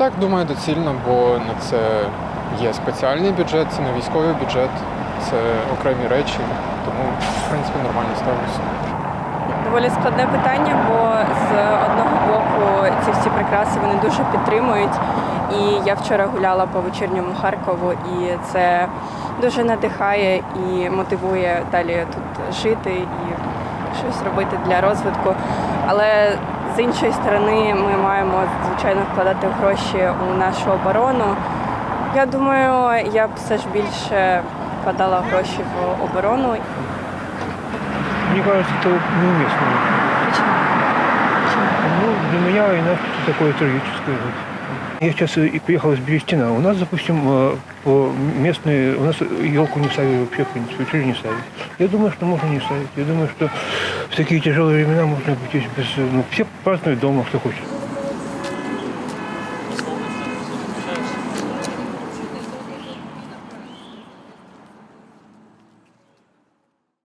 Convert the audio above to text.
Так, думаю, доцільно, бо на це є спеціальний бюджет, це не військовий бюджет, це окремі речі, тому в принципі нормально ставлюся. Доволі складне питання, бо з одного боку ці всі прикраси вони дуже підтримують. І я вчора гуляла по вечірньому Харкову, і це дуже надихає і мотивує далі тут жити і щось робити для розвитку. Але з іншої сторони, ми маємо звичайно вкладати гроші у нашу оборону. Я думаю, я б все ж більше вкладала гроші в оборону Мне кажется, это неуместно. Ну, для меня война такое трагическое. вот. Я сейчас и приехал из Берестина. У нас, допустим, э, по местной, у нас елку не ставили вообще, в принципе, учили не ставить. Я думаю, что можно не ставить. Я думаю, что в такие тяжелые времена можно обойтись без... э, Ну, все празднуют дома, кто хочет.